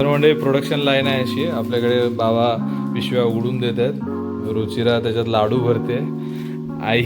तर म्हणजे production line आहे अशी. आपल्याकडे बाबा पिशव्या उघडून देत आहेत रुचिरा त्याच्यात लाडू भरते. आई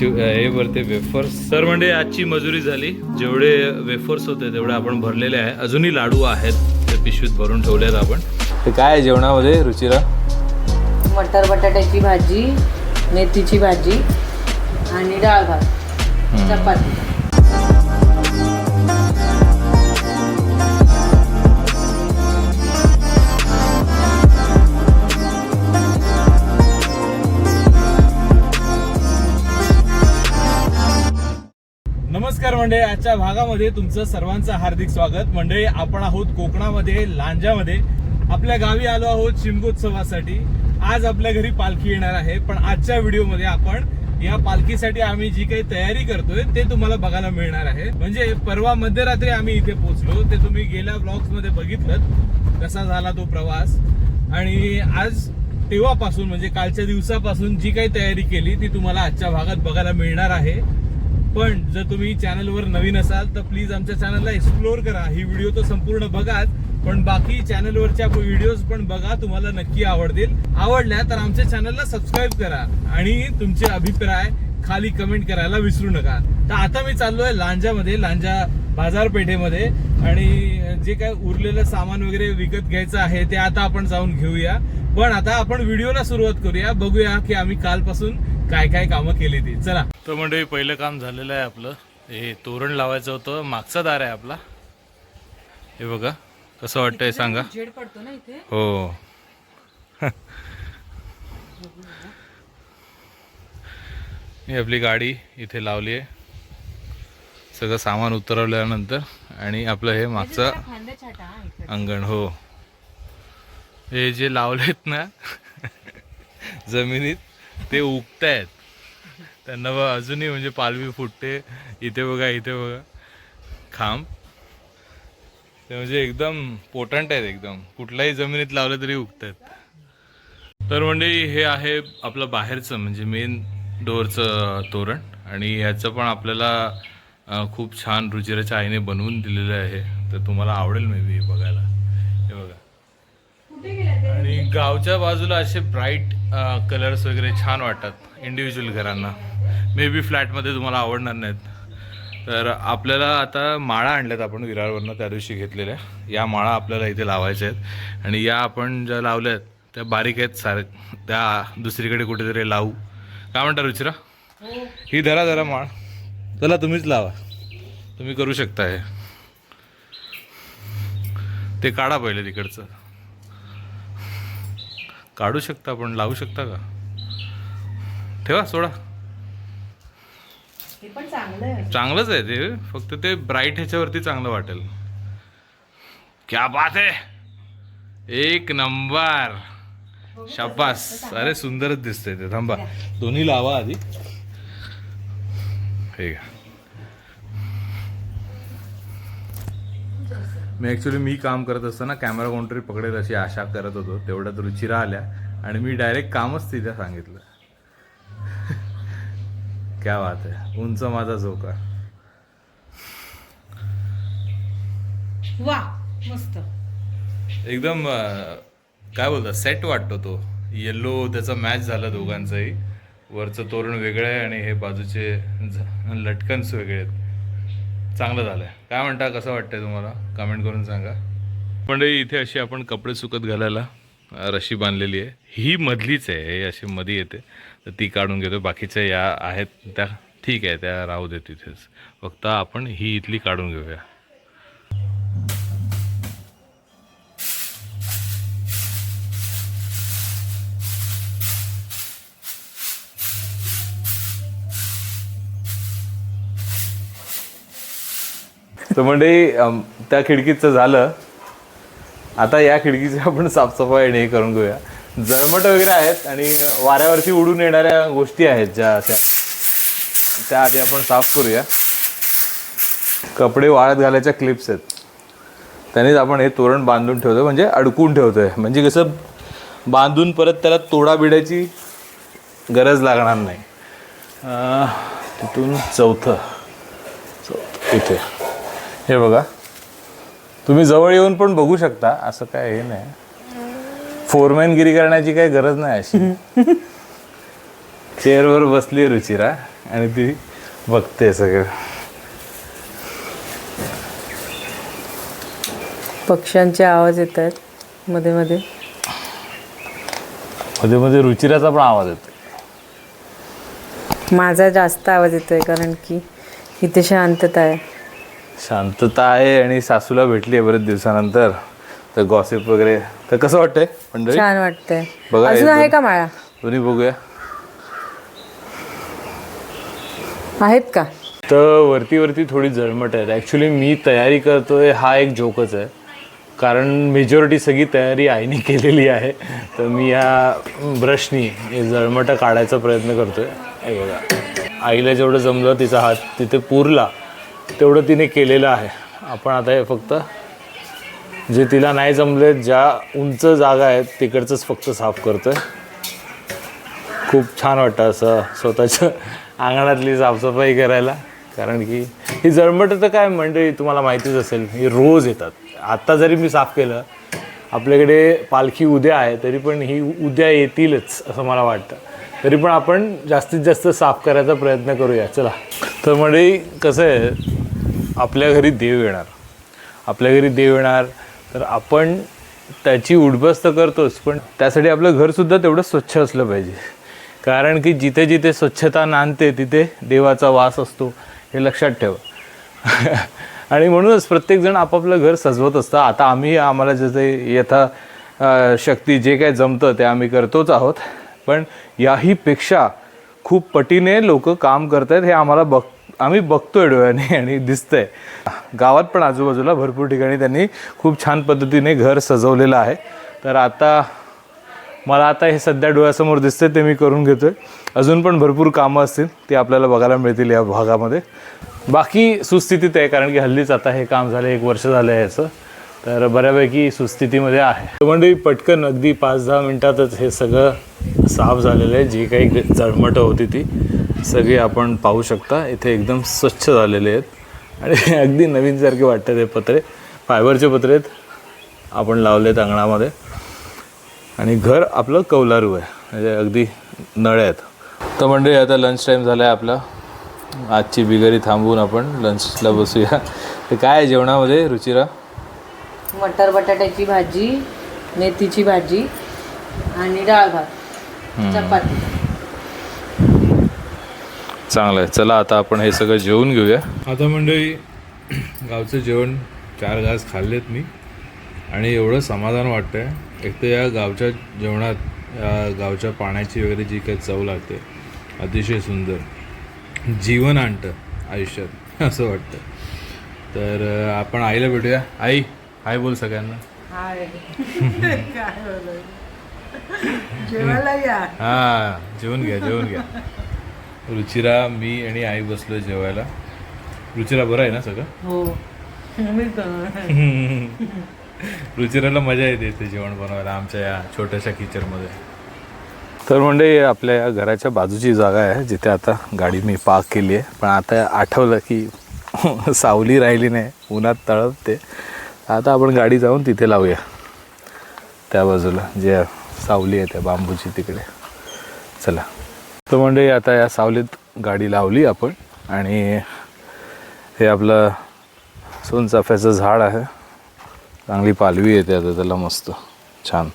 हे भरते वेफर्स तर म्हणजे आजची मजुरी झाली. जेवढे वेफर्स होते तेवढे आपण भरलेले आहे. अजूनही लाडू आहेत ते पिशवीत भरून ठेवलेत आपण. ते काय आहे जेवणामध्ये रुचिरा? मटर बटाट्याची भाजी मेथीची भाजी आणि डाळ भात. चपाती. मंडळी आजच्या भागामध्ये तुमचं सर्वांचं हार्दिक स्वागत. मंडळी आपण आहोत कोकणामध्ये लांजामध्ये. आपल्या गावी आलो आहोत शिमगोत्सवासाठी. आज आपल्या घरी पालखी येणार आहे पण आजच्या व्हिडिओमध्ये आपण या पालखीसाठी आम्ही जी काही तयारी करतोय ते तुम्हाला बघायला मिळणार आहे. म्हणजे परवा मध्यरात्री आम्ही इथे पोहोचलो ते तुम्ही गेल्या ब्लॉग्समध्ये बघितलं कसा झाला तो प्रवास. आणि आज तेव्हापासून म्हणजे कालच्या दिवसापासून जी काही तयारी केली ती तुम्हाला आजच्या भागात बघायला मिळणार आहे. पण जर तुम्ही चॅनलवर नवीन असाल तर प्लीज आमच्या चॅनलला एक्सप्लोर करा. ही व्हिडिओ तर संपूर्ण बघाच पण बाकी चॅनलवरच्या व्हिडिओज पण बघा तुम्हाला नक्की आवडतील. आवडल्या तर आमच्या चॅनलला सबस्क्राईब करा. आणि तुमचे अभिप्राय खाली कमेंट करायला विसरू नका. तर आता मी चाललोय लांजामध्ये लांजा बाजारपेठेमध्ये. आणि जे काय उरलेलं सामान वगैरे विकत घ्यायचं आहे ते आता आपण जाऊन घेऊया. पण आता आपण व्हिडिओला सुरुवात करूया. बघूया की आम्ही कालपासून काय काय कामं केली ती. चला. तर म्हणजे पहिलं काम झालेलं आहे आपलं. हे तोरण लावायचं होतं. मागचा दार आहे आपला. हे बघा कसं वाटतंय सांगा? जेड पडतो ना इथे? हो. ही आपली गाडी इथे लावली आहे. सगळं सामान उतरवल्यानंतर आणि आपलं हे मागचं. अंगण हो. हे जे लावलेत ना जमिनीत ते उगतायत. त्यांना बघा अजूनही म्हणजे पालवी फुटते. इथे बघा इथे बघा. खांब. ते म्हणजे एकदम पोटंट आहेत एकदम. कुठल्याही जमिनीत लावलं तरी उगतात तर म्हणजे हे आहे आपलं बाहेरचं म्हणजे मेन डोअरचं तोरण आणि ह्याचं पण आपल्याला खूप छान रुचिराच्या आईने बनवून दिलेलं आहे. तर तुम्हाला आवडेल मे बी बघायला. हे बघा. आणि गावच्या बाजूला असे ब्राईट कलर्स वगैरे छान वाटतात इंडिव्हिज्युअल घरांना. मे बी फ्लॅटमध्ये तुम्हाला आवडणार नाहीत. तर आपल्याला आता माळा आणल्यात आपण विरारवरनं त्या दिवशी घेतलेल्या. या माळा आपल्याला इथे लावायच्या आहेत. आणि या आपण ज्या लावल्या आहेत त्या बारीक आहेत सारे. त्या दुसरीकडे कुठेतरी लावू. काय म्हणता रुचिरा? ही. धरा धरा माळ. चला तुम्हीच लावा. तुम्ही करू शकता हे ते काढा पहिले तिकडचं. काढू शकता पण लावू शकता का? ठेवा सोडा. हे चांगलंच आहे ते. फक्त ते ब्राईट ह्याच्यावरती चांगलं वाटेल. क्या बात आहे. एक नंबर. शाबास. अरे सुंदरच दिसतंय ते. थांबा. दोन्ही लावा आधी. हे मी ॲक्च्युली मी काम करत असताना कॅमेरा कोणतरी पकडेल अशी आशा करत होतो. तेवढ्यात रुचिरा आल्या आणि मी डायरेक्ट कामच तिथे सांगितलं. क्या बात आहे. उंच माझा झोका वा मस्त. एकदम काय बोलतात? सेट वाटतो तो. येल्लो त्याचा मॅच झाला दोघांचाही. वरचं तोरण वेगळं आहे आणि हे बाजूचे झ- लटकन्स वेगळे आहेत. चांगलं झालं आहे काय म्हणता? कसं वाटतंय तुम्हाला? कमेंट करून सांगा. पण इथे अशी आपण कपडे सुकत घालायला रशी बांधलेली आहे. ही मधलीच आहे. हे अशी मध्ये येते. तर ती काढून घेतो. बाकीच्या या आहेत त्या. ठीक आहे त्या राहू दे तिथेच फक्त आपण ही इथली काढून घेऊया. तर म्हणजे त्या खिडकीचं झालं. आता या खिडकीची आपण साफसफाई आणि हे करून घेऊया. जळमट वगैरे आहेत आणि वाऱ्यावरती उडून येणाऱ्या गोष्टी आहेत ज्या अशा. त्या आधी आपण साफ करूया. कपडे वाळत घालायच्या क्लिप्स आहेत. त्यानेच आपण हे तोरण बांधून ठेवतो म्हणजे अडकून ठेवतोय. म्हणजे कसं बांधून परत त्याला तोडा बिडायची गरज लागणार नाही. तिथून चौथं. चौथं इथे. हे बघा. तुम्ही जवळ येऊन पण बघू शकता असं काय हे नाही. फोरमॅनगिरी करण्याची काही गरज नाही अशी. चेअरवर बसली रुचिरा आणि ती बघते सगळं. पक्ष्यांचे आवाज येत आहेत मध्ये मध्ये. मध्ये मध्ये रुचिराचा पण आवाज येतो. माझा जास्त आवाज येतोय कारण की इथे शांतता आहे. शांतता आहे आणि सासूला भेटली आहे बरेच दिवसानंतर. तर गॉसिप वगैरे. तर कसं वाटतंय मंडळी? छान वाटतंय. बघा, अजून आहे का माळा? दोन्ही बघूया. आहेत का? तर वरती वरती थोडी जळमट आहे ॲक्च्युली मी तयारी करतोय हा एक जोकच आहे. कारण मेजॉरिटी सगळी तयारी आईने केलेली आहे. तर मी या ब्रशनी हे जळमटं काढायचा प्रयत्न करतोय. हे बघा. आईला जेवढं जमलं तिचा हात तिथे पुरला. तेवढं तिने केलेलं आहे. आपण आता हे फक्त जे तिला नाही जमले ज्या उंच जागा आहेत तिकडचंच फक्त साफ करतोय. खूप छान वाटतं असं स्वतःच्या अंगणातली साफसफाई करायला. कारण की ही जळमट तर काय मंडळी तुम्हाला माहितीच असेल ही रोज येतात. आत्ता जरी मी साफ केलं आपल्याकडे पालखी उद्या आहे तरी पण ही उद्या येतीलच असं मला वाटतं. तरी पण आपण जास्तीत जास्त साफ करायचा प्रयत्न करूया. चला. तर मंडळी कसं आहे आपल्या घरी देव येणार. आपल्या घरी देव येणार तर आपण त्याची उडबस्त करतोच पण त्यासाठी आपलं घरसुद्धा तेवढं स्वच्छ असलं पाहिजे. कारण की जिथे जिथे स्वच्छता नांदते तिथे देवाचा वास असतो हे लक्षात ठेवा. आणि म्हणूनच प्रत्येकजण आपापलं घर सजवत असतं. आता आम्ही आम्हाला जसे यथा शक्ती जे काय जमतं ते आम्ही करतोच आहोत. पण याहीपेक्षा खूप पटीने लोक काम करत आहेत हे आम्हाला बघ आम्ही बघतोय डोळ्याने आणि दिसतंय. गावात पण आजूबाजूला भरपूर ठिकाणी त्यांनी खूप छान पद्धतीने घर सजवलेलं आहे. तर आता मला आता हे सध्या डोळ्यासमोर दिसते ते मी करून घेतोय. अजून पण भरपूर कामं असतील ती आपल्याला बघायला मिळतील या भागामध्ये. बाकी सुस्थितीत आहे कारण की हल्लीच आता हे काम झालं एक वर्ष झालं आहे याचं. तर बऱ्यापैकी सुस्थितीमध्ये आहे. म्हणजे पटकन अगदी पाच दहा मिनटातच हे सगळं साफ झालेलं आहे. जी काही जळमटं होती ती. सगळी आपण पाहू शकता. इथे एकदम स्वच्छ झालेले आहेत. आणि अगदी नवीनसारखे वाटतात हे पत्रे. फायबरचे पत्रे आहेत. आपण लावलेत अंगणामध्ये. आणि घर आपलं कौलारू आहे. म्हणजे अगदी नळे आहेत. तर म्हणजे आता लंच टाईम झाला आहे आपला. आजची बिगरी थांबवून आपण लंचला बसूया. तर काय आहे जेवणामध्ये रुचिरा? मटर बटाट्याची भाजी मेथीची भाजी आणि डाळ भात. चपाती. चांगलं आहे. चला आता आपण हे सगळं जेवून घेऊया. आता मंडळी गावचं जेवण चार घास खाल्लेत मी. आणि एवढं समाधान वाटतंय. एक तर या गावच्या जेवणात या गावच्या पाण्याची वगैरे जी काही चव लागते अतिशय सुंदर. जीवन आणतं आयुष्यात असं वाटतं तर आपण आईला भेटूया. आई हाय बोल सगळ्यांना. जेवायला या. हा जेवून घ्या जेवून घ्या. रुचिरा मी आणि आई बसलो जेवायला. रुचिरा बरं आहे ना सगळं? हो. रुचिराला मजा येते ते जेवण बनवायला आमच्या या छोट्याशा किचनमध्ये तर म्हणजे आपल्या या घराच्या बाजूची जागा आहे जिथे आता गाडी मी पार्क केली आहे. पण आता आठवलं की सावली राहिली नाही उन्हात तळपते. आता आपण गाडी जाऊन तिथे लावूया. त्या बाजूला जे सावली आहे त्या बांबूची तिकडे. चला. तर म्हणजे आता या सावलीत गाडी लावली आपण आणि हे आपलं सोनचाफ्याचं झाड आहे. चांगली पालवी येते आता त्याला मस्त छान.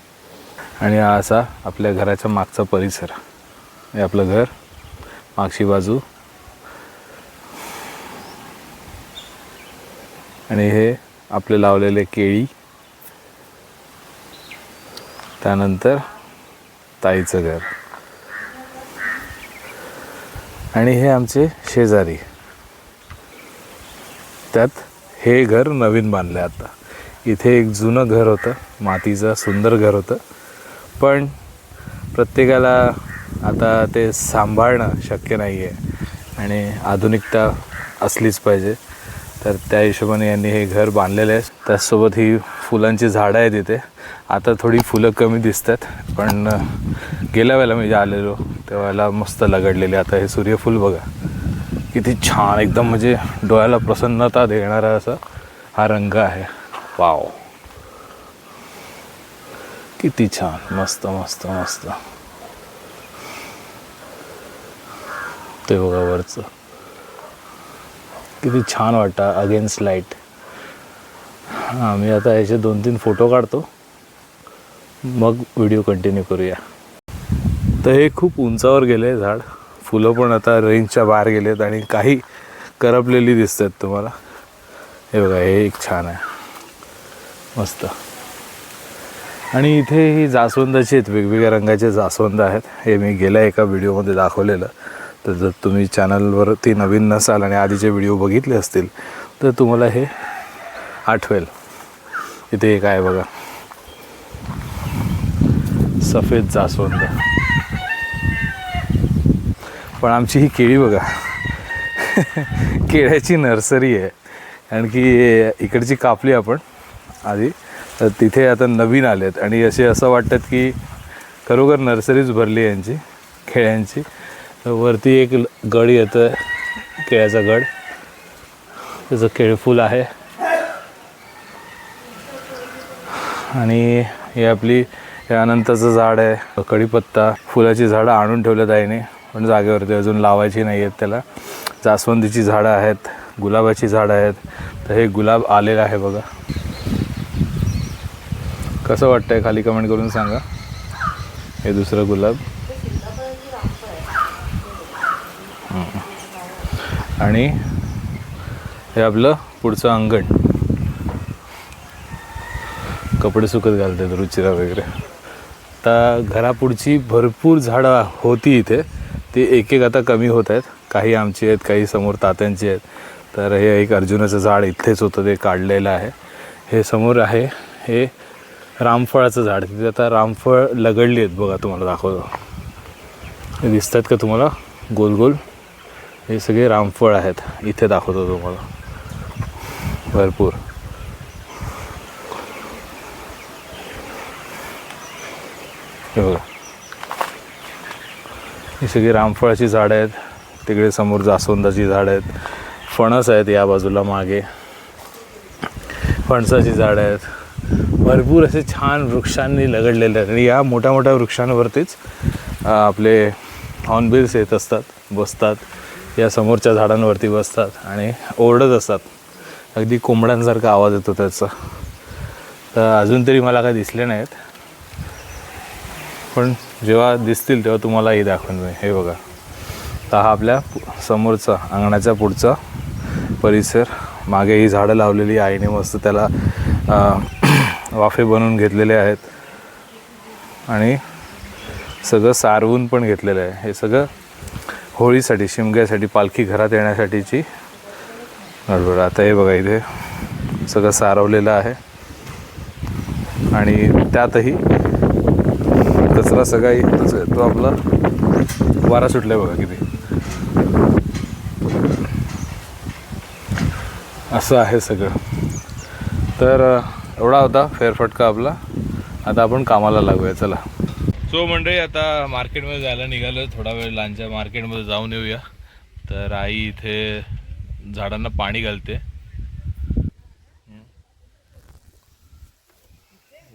आणि हा असा आपल्या घराच्या मागचा परिसर. हे आपलं घर मागची बाजू. आणि हे आपले लावलेले केळी. त्यानंतर ताईचं घर. आणि हे आमचे शेजारी. त्यात हे घर नवीन बांधलं आहे आता. इथे एक जुनं घर होतं मातीचं सुंदर घर होतं. पण प्रत्येकाला आता ते सांभाळणं शक्य नाही आहे आणि आधुनिकता असलीच पाहिजे. तर त्या हिशोबाने यांनी हे घर बांधलेलं आहे. त्याचसोबत ही फुलांची झाडं आहेत इथे. आता थोडी फुलं कमी दिसतात पण गेल्या वेळेला मी जे आलेलो त्यावेळेला मस्त लगडलेले. आता हे सूर्यफूल बघा. किती छान एकदम म्हणजे डोळ्याला प्रसन्नता देणारा असा हा रंग आहे. वाव. किती छान मस्त मस्त मस्त. ते बघा वरचं. किती छान वाटतं अगेन्स्ट लाइट हां मी आता याचे दोन तीन फोटो काढतो. मग व्हिडिओ कंटिन्यू करूया. तर हे खूप उंचावर गेले झाड. फुलं पण आता रेंजच्या बाहेर गेलेत आणि काही करपलेली दिसत आहेत तुम्हाला. हे बघा हे एक छान आहे. मस्त. आणि इथे ही जास्वंदाची आहेत वेगवेगळ्या रंगाचे जास्वंद आहेत. हे मी गेल्या एका व्हिडिओमध्ये दाखवलेलं. तर जर तुम्ही चॅनलवरती नवीन नसाल आणि आधीचे व्हिडिओ बघितले असतील तर तुम्हाला हे आठवेल. इथे एक आहे बघा. सफेद जास्वंद. पण आमची ही केळी बघा. केळ्याची नर्सरी आहे. कारण की इकडची कापली आपण आधी. तर तिथे आता नवीन आले आहेत आणि असे असं वाटतात की खरोखर नर्सरीच भरली आहे यांची खेळ्यांची वरती एक ल- गड येतं केळ्याचा गड. त्याचं केळफूल आहे. आणि हे आपली हे अनंताचं झाड आहे. कढीपत्ता फुलाची झाडं आणून ठेवल्यात आईने पण जागेवरती अजून लावायची नाही आहेत त्याला. जास्वंदीची झाडं आहेत गुलाबाची झाडं आहेत. तर हे गुलाब आलेलं आहे बघा. कसं वाटतंय खाली कमेंट करून सांगा. हे दुसरं गुलाब. आणि हे आपलं पुढचं अंगण. कपडे सुकत घालतात रुचिरा वगैरे. आता घरापुढची भरपूर झाडं होती इथे. ती एक एक आता कमी होत आहेत. काही आमची आहेत काही समोर तात्यांची आहेत. तर हे एक अर्जुनाचं झाड इथेच होतं ते काढलेलं आहे. हे समोर आहे हे रामफळाचं झाड. तिथे आता रामफळ लगडली आहेत. बघा तुम्हाला दाखवतो. हे दिसतात का तुम्हाला? गोल गोल हे सगळे रामफळ आहेत. इथे दाखवतो तुम्हाला. भरपूर. हे बघा. ही सगळी रामफळाची झाडं आहेत. तिकडे समोर जास्वंदाची झाडं आहेत. फणस आहेत या बाजूला मागे. फणसाची झाडं आहेत. भरपूर असे छान वृक्षांनी लगडलेले आहेत. आणि या मोठ्या मोठ्या वृक्षांवरतीच आपले हॉर्नबिल्स येत असतात बसतात. या समोरच्या झाडांवरती बसतात आणि ओरडत असतात. अगदी कोंबड्यांसारखा आवाज येतो त्याचा. तर अजून तरी मला काय दिसले नाहीत. पण जेव्हा दिसतील तेव्हा तुम्हालाही दाखवेन मी हे बघा. तर हा आपल्या समोरचा अंगणाच्या पुढचा परिसर. मागे ही झाडं लावलेली आईने मस्त त्याला वाफे बनवून घेतलेले आहेत. आणि सगळं सारवून पण घेतलेलं आहे. हे सगळं होळीसाठी शिमग्यासाठी पालखी घरात येण्यासाठीची. गडबड आता हे बघा इथे सगळं सारवलेलं आहे. आणि त्यातही कचरा सगळा इथंच आहे. तो आपला वारा सुटलाय बघा किती. असं आहे सगळं. तर एवढा होता फेरफटका आपला. आता आपण कामाला लागूया. चला. सो मंडळी आता मार्केटमध्ये जायला निघालो. थोडा वेळ लांच्या मार्केटमध्ये जाऊन येऊया. तर आई इथे झाडांना पाणी घालते.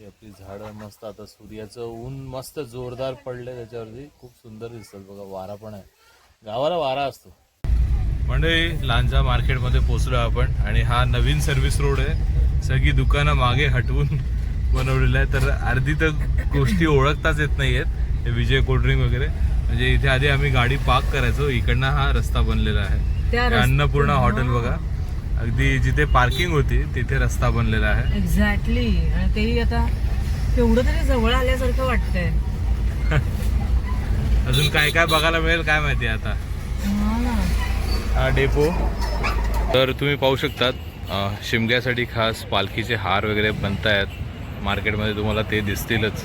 आपली झाडं मस्त आता सूर्याचं ऊन मस्त जोरदार पडलं त्याच्यावरती. खूप सुंदर दिसतात बघा वारा पण आहे. गावाला वारा असतो. म्हणजे लांजा मार्केटमध्ये पोचलो आपण आणि हा नवीन सर्व्हिस रोड आहे. सगळी दुकानं मागे हटवून बनवलेलं आहे तर अर्धी तर गोष्टी ओळखताच येत नाही आहेत हे विजय कोल्ड्रिंक वगैरे. म्हणजे इथे आधी आम्ही गाडी पार्क करायचो इकडनं हा रस्ता बनलेला आहे. अन्नपूर्णा हॉटेल बघा. अगदी जिथे पार्किंग होती तिथे रस्ता बनलेला आहे. एक्झॅक्टली आणि तेही आता तेवढं तरी जवळ आल्यासारखं वाटतंय. अजून काय काय बघायला मिळेल काय माहिती आता? हा. डेपो तर तुम्ही पाहू शकतात शिमग्यासाठी खास पालखीचे हार वगैरे बनत आहेत मार्केटमध्ये तुम्हाला ते दिसतीलच.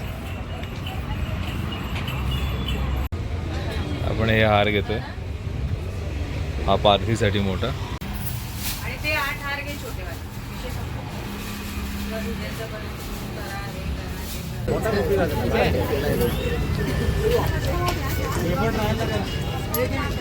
आपण हे हार घेतोय. हा पालखीसाठी मोठा आणि ते आठ हार घे छोटे वाले. विषय संपला. तुला दुधाचं पण करा, हे करा, ते करा.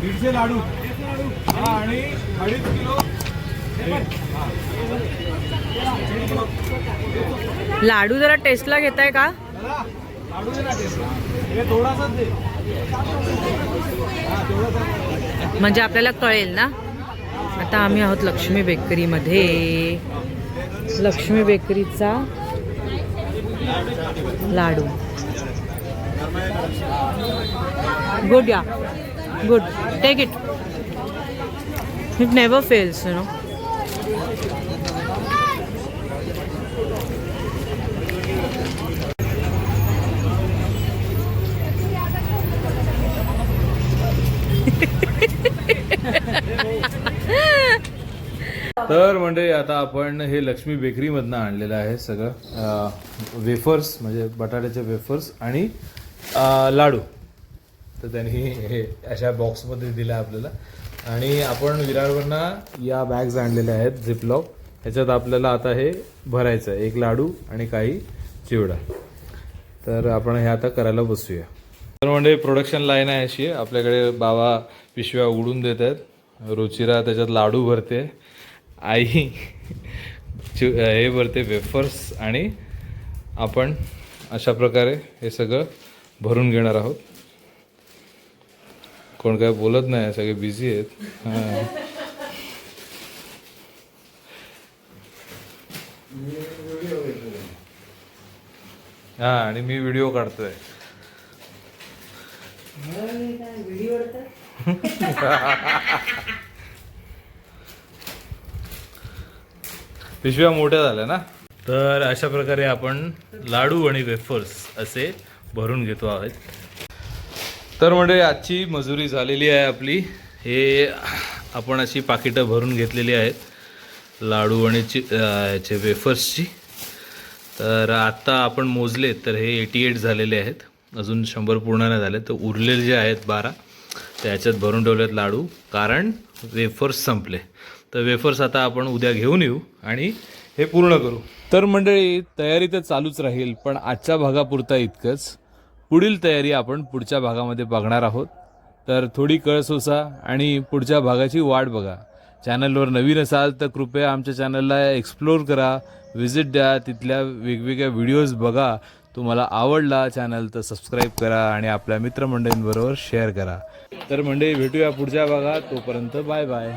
दीडशे लाडू. आणि अडीच किलो. लाडू जरा टेस्टला घेताय का? लाडू हे थोडासाच दे. म्हणजे आपल्याला कळेल ना? आता आम्ही आहोत लक्ष्मी बेकरीमध्ये. लक्ष्मी बेकरीचा laddoo. Good yeah. Good take it It never fails, you know तर म्हणजे आता आपण हे लक्ष्मी बेकरीमधनं आणलेलं आहे सगळं. वेफर्स म्हणजे बटाट्याचे वेफर्स आणि लाडू. तर त्यांनी हे अशा बॉक्समध्ये दिलं आपल्याला. आणि आपण विरारवरनं या बॅग्स आणलेल्या आहेत झिपलॉक ह्याच्यात आपल्याला आता हे भरायचं आहे एक लाडू आणि काही चिवडा. तर आपण हे आता करायला बसूया. तर म्हणजे प्रोडक्शन लाईन आहे अशी. आपल्याकडे बाबा पिशव्या उघडून देत आहेत. रुचिरा त्याच्यात लाडू भरते. आई चि- हे भरते वेफर्स आणि आपण अशा प्रकारे हे सगळं भरून घेणार आहोत. कोण काय बोलत नाही सगळे बिझी आहेत. हां. हा आणि मी व्हिडिओ काढतोय. पिशव्या मोठ्या झाल्या ना? तर अशा प्रकारे आपण लाडू आणि वेफर्स असे भरून घेतो आहेत. तर म्हणजे आजची मजुरी झालेली आहे आपली. हे आपण अशी पाकिटं भरून घेतलेली आहेत. लाडू आणि चि याचे वेफर्सची तर आत्ता आपण मोजले तर हे एटी एट झालेले आहेत. अजून शंभर पूर्ण नाही झाले. तर उरलेले जे आहेत बारा त्याच्यात भरून ठेवलेत लाडू. कारण वेफर्स संपले. तर वेफर्स आता आपण उद्या घेऊन येऊ आणि हे पूर्ण करू. तर मंडळी तयारी तर चालूच राहील पण आजच्या भागापुरता इतकंच. पुढील तयारी आपण पुढच्या भागामध्ये बघणार आहोत. तर थोडी कळ सोसा आणि पुढच्या भागाची वाट बघा. चॅनलवर नवीन असाल तर कृपया आमच्या चॅनलला एक्सप्लोर करा. व्हिजिट द्या. तिथल्या वेगवेगळ्या व्हिडिओज बघा. तुम्हाला आवडला चॅनल तर सबस्क्राईब करा आणि आपल्या मित्रमंडळींबरोबर शेअर करा. तर मंडळी भेटूया पुढच्या भागात. तोपर्यंत बाय बाय